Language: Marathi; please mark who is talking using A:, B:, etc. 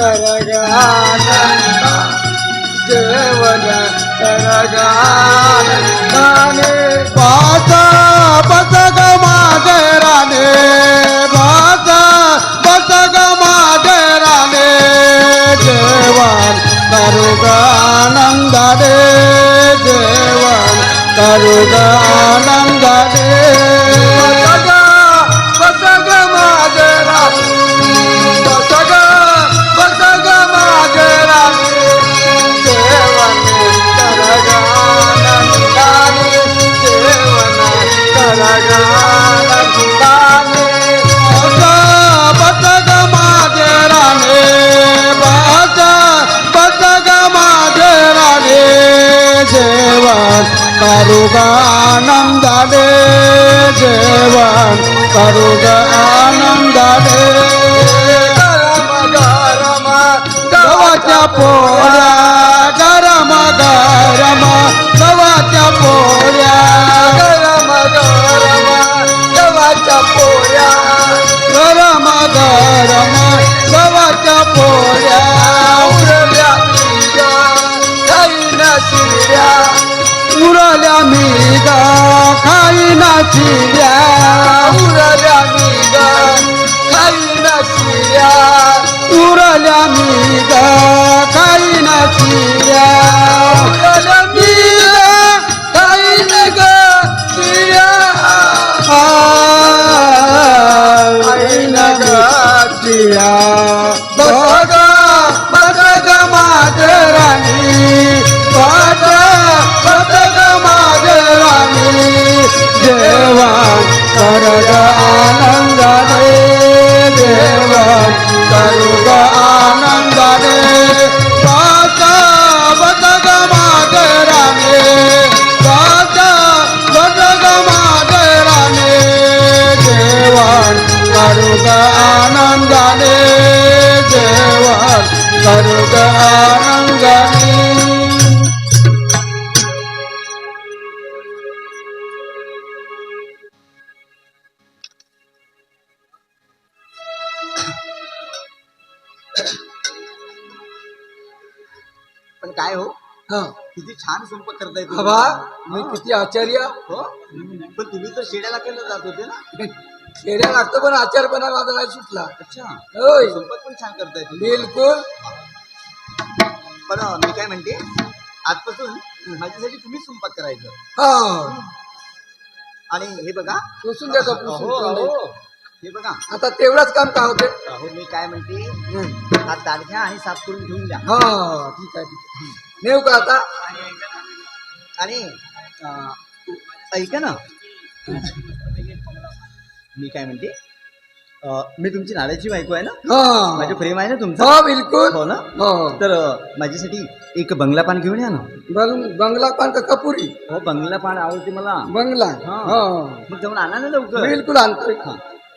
A: தரகானந்த தேவன தரகானே பாத பதக மாதரானே பாத பதக மாதரானே தேவான் தருகானந்தரே தேவான் தருகானந்தரே आनंदाने जेवण करू ग आनंदाने.
B: गरम गरम
A: गव्हाच्या पोळ्या गरम गरम गव्हाच्या पोळ्या
B: गरम गरम गव्हाच्या पोळ्या
A: गरम गरम गव्हाच्या पोळ्या
B: उरल्या मिया
A: उरल्या मी गा खाई नाचिल्या
B: उरल्या
C: पण काय हो?
B: हा.
C: किती छान स्वयंपाक करताय तुम्ही.
B: हवा मी किती आचार्य.
C: हो? पण तुम्ही तर शेड्याला केलं जात होते ना?
B: खेड्या लागतं पण आचारपणा माझा नाही सुटला.
C: अच्छा.
B: होय.
C: स्वयंपाक पण छान करताय तुम्ही.
B: बिलकुल.
C: पण अं, मी काय म्हणते आजपासून माझ्यासाठी तुम्ही स्वयंपाक करायचं.
B: हा.
C: आणि हे बघा.
B: पुसून पुसून?
C: हो. हे. बघा.
B: आता तेवढंच काम का होते
C: अहो मी काय म्हणते. हा दाल घ्या आणि साफ करून घेऊन द्या.
B: हा ठीक आहे ठीक आहे. नेऊ का आता?
C: आणि अं, ऐका ना. मी काय म्हणते? अं, मी तुमची नाळ्याची बायको आहे ना?
B: हा.
C: माझे प्रेम आहे ना तुमचं?
B: हो बिलकुल.
C: हो ना?
B: हो.
C: तर अं, माझ्यासाठी एक बंगला पान घेऊन या ना.
B: बंग- बंगला पण का कपुरी.
C: हो बंगला पान आवडते मला.
B: बंगला.
C: हा.
B: हो.
C: मग जाऊन आणा ना लवकर.
B: बिलकुल आणतोय.
C: हा.